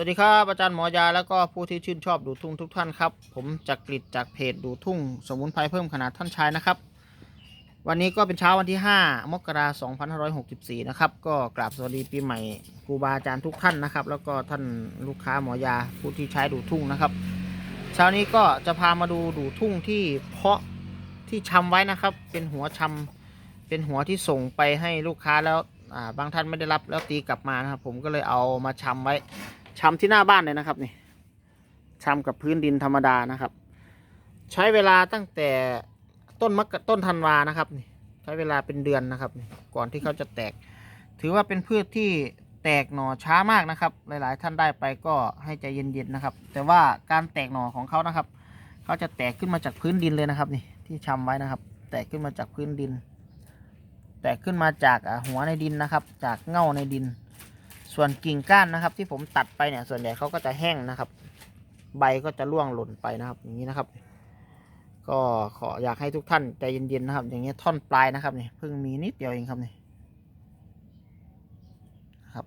วัสดีครับ อาจารย์หมอยาแล้วก็ผู้ที่ชื่นชอบดูทุ่งทุกท่านครับ ผมจากกริดจากเพจดูทุ่ง สมุนไพรเพิ่มขนาดท่านชายนะครับ วันนี้ก็เป็นเช้าวันที่ 5 มกราคม2564 นะครับ ก็กราบสวัสดีปีใหม่ครูบาอาจารย์ทุกท่านนะครับ แล้วก็ท่านลูกค้าหมอยาผู้ที่ใช้ดูทุ่งนะครับ เช้านี้ก็จะพามาดูดูทุ่งที่เพาะที่ชำไว้นะครับ เป็นหัวชำเป็นหัวที่ส่งไปให้ลูกค้าแล้วบางท่านไม่ได้รับแล้วตีกลับมานะครับ ผมก็เลยเอามาชำไว้ ชำที่หน้าบ้านเลยนะครับนี่ชำกับพื้นดินธรรมดานะครับ ใช้เวลาตั้งแต่ต้นมะต้นธันวานะครับนี่ใช้เวลาเป็นเดือนนะครับ ก่อนที่เขาจะแตก ถือว่าเป็นพืชที่แตกหน่อช้ามากนะครับ หลาย ๆ ท่านได้ไปก็ให้ใจเย็น ๆ นะครับ แต่ว่าการแตกหน่อของเขานะครับ เขาจะแตกขึ้นมาจากพื้นดินเลยนะครับนี่ที่ชำไว้นะครับ แตกขึ้นมาจากพื้นดิน แตกขึ้นมาจากหัวในดินนะครับ จากเง่าในดิน ส่วนกิ่งก้านนะครับ ที่ผมตัดไปเนี่ย ส่วนใหญ่เขาก็จะแห้งนะครับ ใบก็จะร่วงหล่นไปนะครับอย่างนี้นะครับ ก็ขออยากให้ทุกท่านใจเย็นๆนะครับ อย่างเงี้ยท่อนปลายนะครับเนี่ยเพิ่งมีนิดเดียวเองครับเนี่ยครับ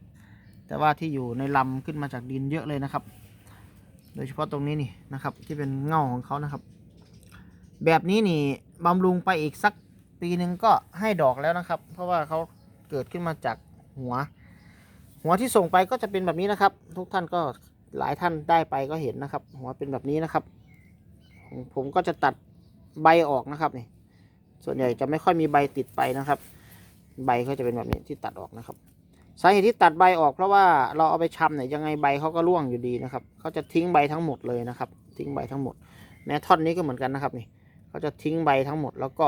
แต่ว่าที่อยู่ในลำขึ้นมาจากดินเยอะเลยนะครับ โดยเฉพาะตรงนี้นี่นะครับ ที่เป็นเง่าของเขานะครับ แบบนี้นี่บำรุงไปอีกสักปีหนึ่งก็ให้ดอกแล้วนะครับ เพราะว่าเขาเกิดขึ้นมาจากหัว หัวที่ส่งไปก็จะเป็นแบบนี้นะครับ ทุกท่านก็หลายท่านได้ไปก็เห็นนะครับ หัวเป็นแบบนี้นะครับ ผมก็จะตัดใบออกนะครับนี่ส่วนใหญ่จะไม่ค่อยมีใบติดไปนะครับ ใบเขาจะเป็นแบบนี้ที่ตัดออกนะครับ สาเหตุที่ตัดใบออกเพราะว่าเราเอาไปชำเนี่ยยังไงใบเขาก็ร่วงอยู่ดีนะครับเขาจะทิ้งใบทั้งหมดเลยนะครับ ทิ้งใบทั้งหมดแม้ท่อนนี้ก็เหมือนกันนะครับนี่เขาจะทิ้งใบทั้งหมดแล้วก็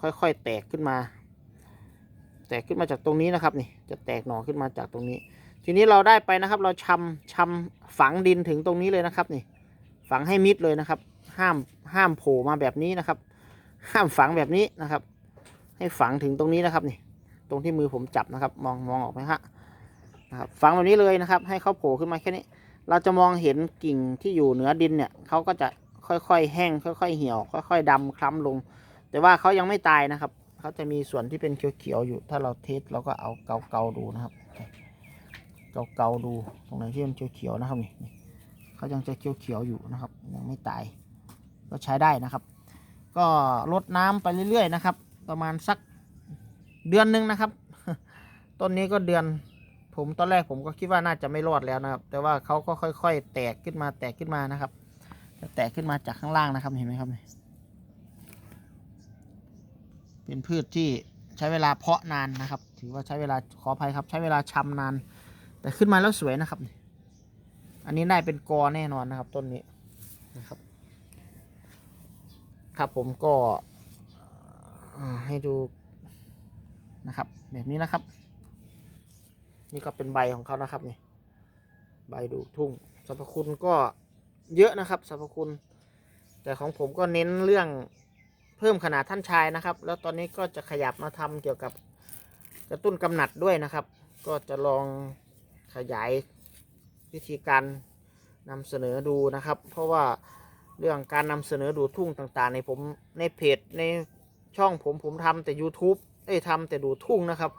ค่อยๆแตกขึ้นมา แตกขึ้นมาจากตรงนี้นะครับนี่จะแตกหน่อขึ้นมาจากตรงนี้ ทีนี้เราได้ไปนะครับ เราชำชำฝังดินถึงตรงนี้เลยนะครับนี่ ฝังให้มิดเลยนะครับ ห้ามห้ามโผล่มาแบบนี้นะครับ ห้ามฝังแบบนี้นะครับ ให้ฝังถึงตรงนี้นะครับนี่ ตรงที่มือผมจับนะครับ มองมองออกไหมฮะนะครับฝังแบบนี้เลยนะครับ ให้เขาโผล่ขึ้นมาแค่นี้ เราจะมองเห็นกิ่งที่อยู่เหนือดินเนี่ยเขาก็จะค่อยๆแห้ง ค่อย ๆ เหี่ยว ค่อย ๆดำคล้ำลง แต่ว่าเขายังไม่ตายนะครับ เขาจะมีส่วนที่เป็นเขียวๆอยู่ ถ้าเราเทสเราก็เอาเกาๆดูนะครับ เกาๆดูตรงไหนที่มันเขียวๆนะครับนี่เขายังจะเขียวๆอยู่นะครับ ยังไม่ตาย ก็ใช้ได้นะครับ ก็ลดน้ำไปเรื่อยๆนะครับ ประมาณสักเดือนหนึ่งนะครับ ต้นนี้ก็เดือนผมตอนแรกผมก็คิดว่าน่าจะไม่รอดแล้วนะครับ แต่ว่าเขาก็ค่อย ๆ แตกขึ้นมาแตกขึ้นมานะครับ แตกขึ้นมาจากข้างล่างนะครับเห็นไหมครับนี่ เป็นพืชที่ใช้เวลาเพาะนานนะครับ ถือว่าใช้เวลาขออภัยครับ ใช้เวลาชำนาน แต่ขึ้นมาแล้วสวยนะครับนี่อันนี้ได้เป็นกอแน่นอนนะครับ ต้นนี้นะครับ ครับผมก็ให้ดูนะครับ แบบนี้นะครับ นี่ก็เป็นใบของเขานะครับนี่ใบดูทุ่งสรรพคุณก็เยอะนะครับสรรพคุณ แต่ของผมก็เน้นเรื่อง พิ่มขนาดท่านชายนะครับ แล้วตอนนี้ก็จะขยับมาทำเกี่ยวกับกระตุ้นกำหนัดด้วยนะครับ ก็จะลองขยายวิธีการนำเสนอดูนะครับ เพราะว่าเรื่องการนำเสนอดูทุ่งต่างๆ ในผมในเพจในช่องผมผมทำแต่ YouTube เอ้ยทำแต่ดูทุ่งนะครับ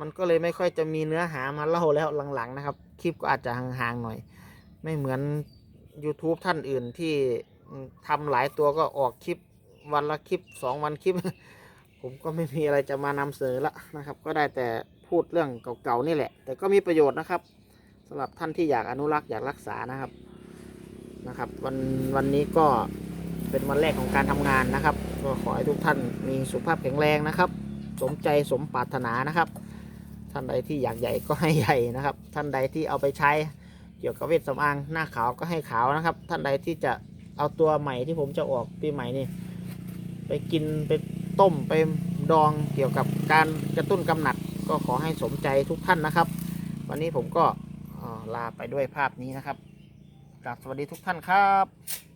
มันก็เลยไม่ค่อยจะมีเนื้อหามาเล่าแล้วหลังๆนะครับ คลิปก็อาจจะห่างๆหน่อย ไม่เหมือน YouTube ท่านอื่นที่ทำหลายตัวก็ออกคลิป วันละคลิปสองวันคลิป ผมก็ไม่มีอะไรจะมานำเสนอละนะครับ ก็ได้แต่พูดเรื่องเก่าๆนี่แหละ แต่ก็มีประโยชน์นะครับสำหรับท่านที่อยากอนุรักษ์อยากรักษานะครับนะครับ วันวันนี้ก็เป็นวันแรกของการทำงานนะครับก็ขอให้ทุกท่านมีสุขภาพแข็งแรงนะครับ สมใจสมปรารถนานะครับ ท่านใดที่อยากใหญ่ก็ให้ใหญ่นะครับ ท่านใดที่เอาไปใช้เกี่ยวกับเวชสำอางหน้าขาวก็ให้ขาวนะครับ ท่านใดที่จะเอาตัวใหม่ที่ผมจะออกปีใหม่นี่ ไปกินไปต้มไปดองเกี่ยวกับการกระตุ้นกำหนัดก็ขอให้สมใจทุกท่านนะครับ วันนี้ผมก็ลาไปด้วยภาพนี้นะครับกราบสวัสดีทุกท่านครับ